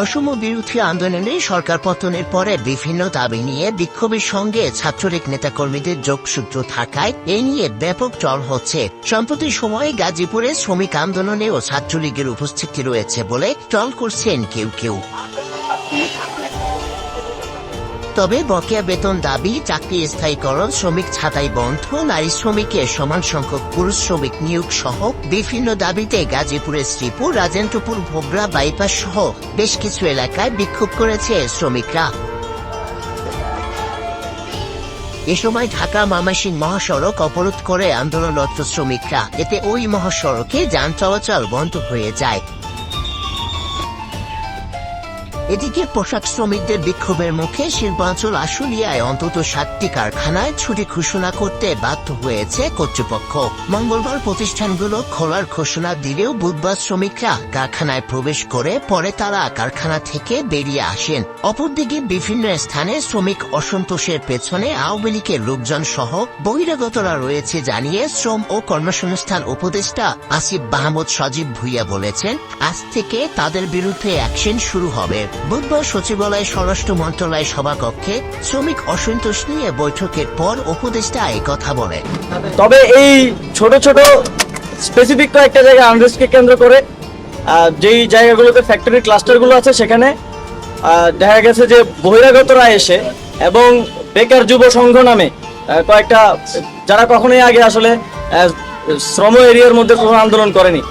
বৈষম্য বিরোধী আন্দোলনে সরকার পতনের পরে বিভিন্ন দাবি নিয়ে বিক্ষোভের সঙ্গে ছাত্রলীগ নেতাকর্মীদের যোগসূত্র থাকায় এ নিয়ে ব্যাপক চল হচ্ছে। সম্প্রতি সময়ে গাজীপুরে শ্রমিক আন্দোলনে ও ছাত্রলীগের উপস্থিতি রয়েছে বলে চল করছেন কেউ কেউ। তবে বকেয়া বেতন দাবি, চাকরি স্থায়ীকরণ, শ্রমিক ছাঁটাই বন্ধ, নারী শ্রমিকের সমান সংখ্যক পুরুষ শ্রমিক নিয়োগ সহ বিভিন্ন দাবিতে গাজীপুরের শ্রীপুর, রাজেন্দ্রপুর ভোগড়া বাইপাস সহ বেশ কিছু এলাকায় বিক্ষোভ করেছে শ্রমিকরা। এ সময় ঢাকা মামাসিং মহাসড়ক অবরোধ করে আন্দোলনরত শ্রমিকরা। এতে ওই মহাসড়কে যান চলাচল বন্ধ হয়ে যায়। এদিকে পোশাক শ্রমিকদের বিক্ষোভের মুখে শিল্পাঞ্চল আশুলিয়ায় অন্তত সাতটি কারখানায় ছুটি ঘোষণা করতে বাধ্য হয়েছে কর্তৃপক্ষ। মঙ্গলবার প্রতিষ্ঠানগুলো খোলার ঘোষণা দিলেও বুধবার শ্রমিকরা কারখানায় প্রবেশ করে পরে তারা কারখানা থেকে বেরিয়ে আসেন। অপরদিকে বিভিন্ন স্থানে শ্রমিক অসন্তোষের পেছনে আওয়ামী লীগের লোকজন সহ বহিরাগতরা রয়েছে জানিয়ে শ্রম ও কর্মসংস্থান উপদেষ্টা আসিফ মাহমুদ সজীব ভুইয়া বলেছেন, আজ থেকে তাদের বিরুদ্ধে অ্যাকশন শুরু হবে। বুধবার সচিবালয় স্বরাষ্ট্র মন্ত্রণালয় সভাকক্ষে শ্রমিক অসন্তোষ নিয়ে বৈঠকের পর উপদেষ্টা এই কথা বলেন। তবে এই ছোট ছোট স্পেসিফিক কয়েকটা জায়গা আন্ডারস্টকে কেন্দ্র করে যেই জায়গাগুলোতে ফ্যাক্টরি ক্লাস্টারগুলো আছে সেখানে দেখা গেছে যে বহিরাগতরা এসে এবং বেকার যুব সংঘ নামে কয়েকটা, যারা কখনোই আগে আসলে শ্রম এরিয়ার মধ্যে কোনো আন্দোলন করেনি।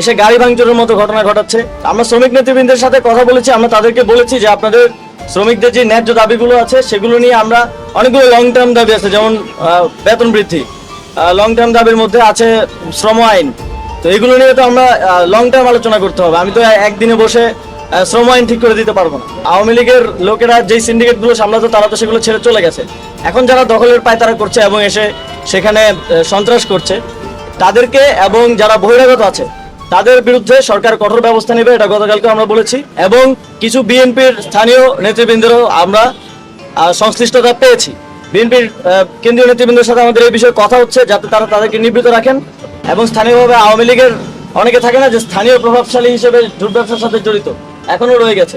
এসে গাড়ি ভাঙচুরের মতো ঘটনা ঘটাচ্ছে। আমরা শ্রমিক নেতৃবৃন্দের সাথে কথা বলেছি, আমরা তাদেরকে বলেছি যে আপনাদের শ্রমিকদের যে ন্যায্য দাবিগুলো আছে, সেগুলো নিয়ে আমরা অনেকগুলো লং টার্ম দাবি আছে, যেমন বেতন বৃদ্ধি। লং টার্ম দাবির মধ্যে আছে শ্রম আইন। তো এগুলো নিয়ে তো আমরা লং টার্ম আলোচনা করতে হবে। আমি তো একদিনে বসে শ্রম আইন ঠিক করে দিতে পারব না। আওয়ামী লীগের লোকেরা যেই সিন্ডিকেটগুলো সামলাতো, তারা তো সেগুলো ছেড়ে চলে গেছে। এখন যারা দখলের পায়তারা করছে এবং এসে সেখানে সন্ত্রাস করছে, তাদেরকে এবং যারা বহিরাগত আছে তাদের বিরুদ্ধে সরকার কঠোর ব্যবস্থা নেবে, এটা গতকালকে আমরা বলেছি। এবং কিছু বিএনপির স্থানীয় নেতৃবৃন্দেরও আমরা সংশ্লিষ্টতা পেয়েছি। বিএনপির কেন্দ্রীয় নেতৃবৃন্দের সাথে আমাদের এই বিষয়ে কথা হচ্ছে, যাতে তারা তাদেরকে নিবৃত রাখেন এবং স্থানীয়ভাবে আওয়ামী লীগের অনেকে থাকে না যে স্থানীয় প্রভাবশালী হিসেবে জুট ব্যবসার সাথে জড়িত, এখনও রয়ে গেছে।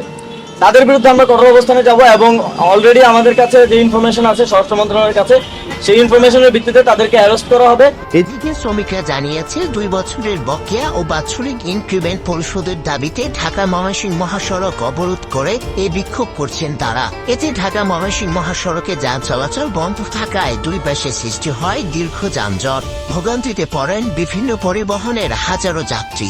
তাদের বিরুদ্ধে আমরা কঠোর অবস্থানে যাব এবং অলরেডি আমাদের কাছে যে ইনফরমেশন আছে, স্বরাষ্ট্র মন্ত্রণালয়ের কাছে, সেই ইনফরমেশনের ভিত্তিতে তাদেরকে অ্যারেস্ট করা হবে। এদিকে শ্রমিকরা জানিয়েছে, দুই বছরের বকেয়া ও বাৎসরিক ইনক্রিমেন্ট পরিশোধের দাবিতে ঢাকা ময়মনসিংহ মহাসড়ক অবরোধ করে এ বিক্ষোভ করছেন তারা। এতে ঢাকা ময়মনসিংহ মহাসড়কে যান চলাচল বন্ধ থাকায় দুই পাশে সৃষ্টি হয় দীর্ঘ যানজট। ভোগান্তিতে পড়েন বিভিন্ন পরিবহনের হাজারো যাত্রী।